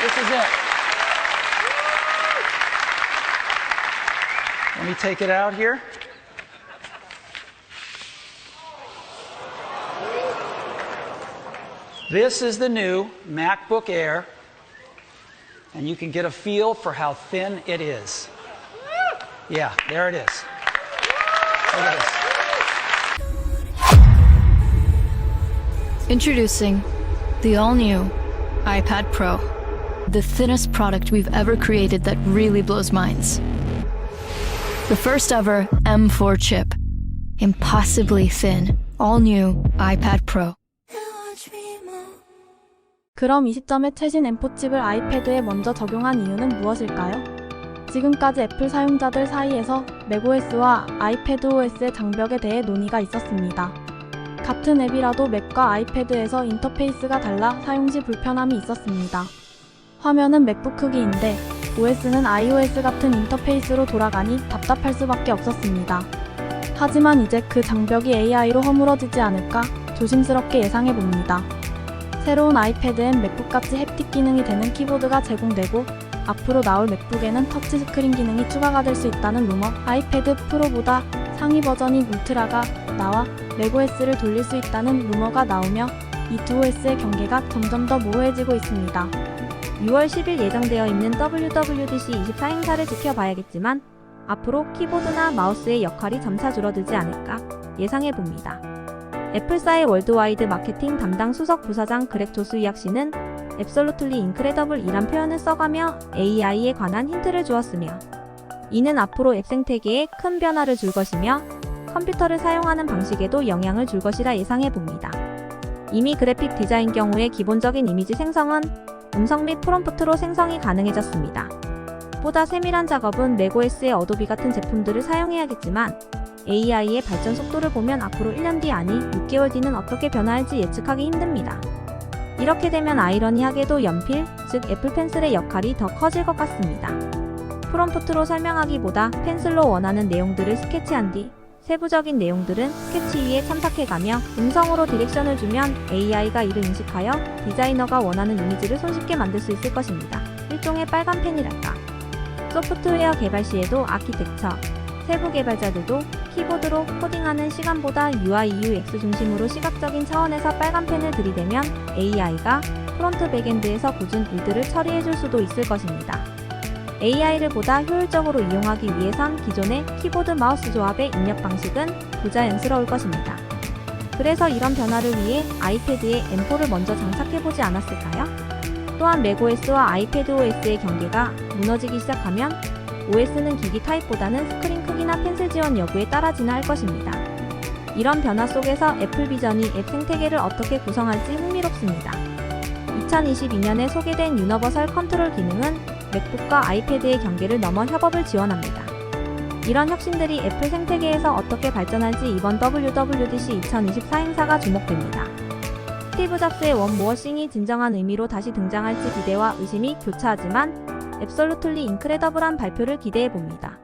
This is it. Let me take it out here. This is the new MacBook Air, and you can get a feel for how thin it is. Yeah, there it is. Look at this. Introducing the all new iPad Pro, the thinnest product we've ever created that really blows minds. The first ever M4 chip, impossibly thin, all new iPad Pro. 그럼 20점의 최신 M4 칩을 아이패드에 먼저 적용한 이유는 무엇일까요? 지금까지 애플 사용자들 사이에서 macOS와 아이패드OS의 장벽에 대해 논의가 있었습니다. 같은 앱이라도 맥과 아이패드에서 인터페이스가 달라 사용 시 불편함이 있었습니다. 화면은 맥북 크기인데 OS는 iOS 같은 인터페이스로 돌아가니 답답할 수밖에 없었습니다. 하지만 이제 그 장벽이 AI로 허물어지지 않을까 조심스럽게 예상해 봅니다. 새로운 아이패드엔 맥북같이 햅틱 기능이 되는 키보드가 제공되고 앞으로 나올 맥북에는 터치 스크린 기능이 추가가 될 수 있다는 루머 아이패드 프로보다 상위 버전인 울트라가 나와 맥OS를 돌릴 수 있다는 루머가 나오며 이 두 OS의 경계가 점점 더 모호해지고 있습니다. 6월 10일 예정되어 있는 WWDC 24 행사를 지켜봐야겠지만 앞으로 키보드나 마우스의 역할이 점차 줄어들지 않을까 예상해 봅니다. 애플사의 월드와이드 마케팅 담당 수석 부사장 그렉 조스이악 씨는 앱솔루틀리 인크레더블이란 표현을 써가며 AI에 관한 힌트를 주었으며 이는 앞으로 앱 생태계에 큰 변화를 줄 것이며 컴퓨터를 사용하는 방식에도 영향을 줄 것이라 예상해 봅니다. 이미 그래픽 디자인 경우의 기본적인 이미지 생성은 음성 및 프롬프트로 생성이 가능해졌습니다. 보다 세밀한 작업은 맥OS의 어도비 같은 제품들을 사용해야겠지만 AI의 발전 속도를 보면 앞으로 1년 뒤 아니 6개월 뒤는 어떻게 변화할지 예측하기 힘듭니다. 이렇게 되면 아이러니하게도 연필, 즉 애플 펜슬의 역할이 더 커질 것 같습니다. 프롬프트로 설명하기보다 펜슬로 원하는 내용들을 스케치한 뒤 세부적인 내용들은 스케치 위에 첨삭해가며 음성으로 디렉션을 주면 AI가 이를 인식하여 디자이너가 원하는 이미지를 손쉽게 만들 수 있을 것입니다. 일종의 빨간 펜이랄까. 소프트웨어 개발 시에도 아키텍처, 세부 개발자들도 키보드로 코딩하는 시간보다 UI, UX 중심으로 시각적인 차원에서 빨간 펜을 들이대면 AI가 프론트 백엔드에서 굳은 일들을 처리해줄 수도 있을 것입니다. AI를 보다 효율적으로 이용하기 위해선 기존의 키보드 마우스 조합의 입력 방식은 부자연스러울 것입니다. 그래서 이런 변화를 위해 아이패드에 M4를 먼저 장착해보지 않았을까요? 또한 macOS와 아이패드OS의 경계가 무너지기 시작하면 OS는 기기 타입보다는 스크린 크기나 펜슬 지원 여부에 따라지나 할 것입니다. 이런 변화 속에서 애플 비전이 앱 생태계를 어떻게 구성할지 흥미롭습니다. 2022년에 소개된 유너버설 컨트롤 기능은 맥북과 아이패드의 경계를 넘어 협업을 지원합니다. 이런 혁신들이 애플 생태계에서 어떻게 발전할지 이번 WWDC 2024 행사가 주목됩니다. 스티브 잡스의 원 모어싱이 진정한 의미로 다시 등장할지 기대와 의심이 교차하지만 앱솔루틀리 인크레더블한 발표를 기대해 봅니다.